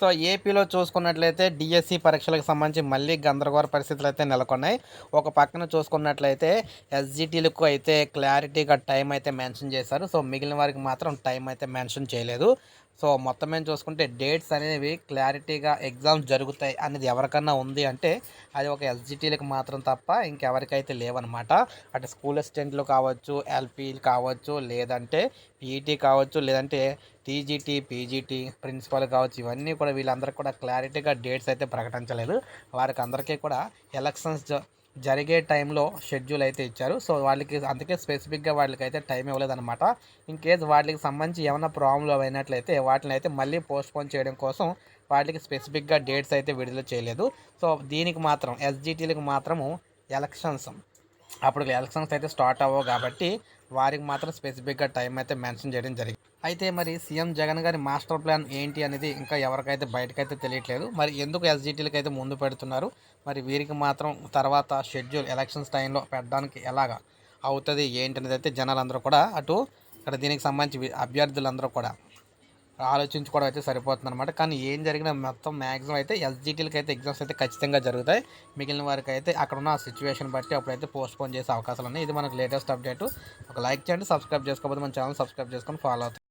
So ఏపీలో చూసుకున్నట్లయితే DSC పరీక్షలకు సంబంధించి మళ్ళీ గందరగోళ పరిస్థితులు అయితే నెలకొన్నాయి. ఒక పక్కన చూసుకున్నట్లయితే ఎస్జిటీలకు అయితే క్లారిటీగా టైం అయితే మెన్షన్ చేశారు. సో మిగిలిన వారికి మాత్రం టైం అయితే మెన్షన్ చేయలేదు. సో మొత్తం ఏం చూసుకుంటే డేట్స్ అనేవి క్లారిటీగా ఎగ్జామ్స్ జరుగుతాయి అనేది ఎవరికన్నా ఉంది అంటే అది ఒక ఎస్జిటీలకు మాత్రం తప్ప ఇంకెవరికైతే లేవన్నమాట అటు స్కూల్ అసిస్టెంట్లు కావచ్చు ఎల్పీలు కావచ్చు లేదంటే పీఈటీ కావచ్చు లేదంటే టీజీటీ పీజీటీ ప్రిన్సిపల్ కావచ్చు ఇవన్నీ కూడా వీళ్ళందరికీ కూడా క్లారిటీగా డేట్స్ అయితే ప్రకటించలేదు. వారికి అందరికీ కూడా ఎలక్షన్స్ జరిగే టైంలో షెడ్యూల్ అయితే ఇచ్చారు. సో వాళ్ళకి అందుకే స్పెసిఫిక్గా వాళ్ళకి అయితే టైం ఇవ్వలేదన్నమాట. ఇన్ కేస్ వాటికి సంబంధించి ఏమైనా ప్రాబ్లం అయినట్లయితే వాటిని అయితే మళ్ళీ పోస్ట్పోన్ చేయడం కోసం వాటికి స్పెసిఫిక్గా డేట్స్ అయితే విడుదల చేయలేదు. సో దీనికి మాత్రం ఎస్జిటీలకు మాత్రము ఎలక్షన్స్ అప్పుడు ఎలక్షన్స్ అయితే స్టార్ట్ అవ్వవు కాబట్టి వారికి మాత్రం స్పెసిఫిక్గా టైం అయితే మెన్షన్ చేయడం జరిగింది. అయితే మరి సీఎం జగన్ గారి మాస్టర్ ప్లాన్ ఏంటి అనేది ఇంకా ఎవరికైతే బయటకైతే తెలియట్లేదు. మరి ఎందుకు ఎస్జిటీలకు అయితే ముందు పెడుతున్నారు? మరి వీరికి మాత్రం తర్వాత షెడ్యూల్ ఎలక్షన్స్ టైంలో పెట్టడానికి ఎలాగా అవుతుంది ఏంటి అనేది అయితే జనాలందరూ కూడా అటు ఇక్కడ దీనికి సంబంధించి అభ్యర్థులందరూ కూడా ఆలోచించుకోవడం అయితే సరిపోతుంది అనమాట కానీ ఏం జరిగినా మొత్తం మ్యాక్సిమం అయితే ఎస్జిటీలకి అయితే ఎగ్జామ్స్ అయితే ఖచ్చితంగా జరుగుతాయి. మిగిలిన వారికి అయితే అక్కడ ఉన్న సిచ్యువేషన్ బట్టి అప్పుడైతే పోస్ట్పోన్ చేసే అవకాశాలు ఉన్నాయి. ఇది మనకు లేటెస్ట్ అప్డేట్ ఒక లైక్ చేయండి సబ్స్క్రైబ్ చేసుకోకపోతే మన ఛానల్ సబ్స్క్రైబ్ చేసుకొని ఫాలో అవుతుంది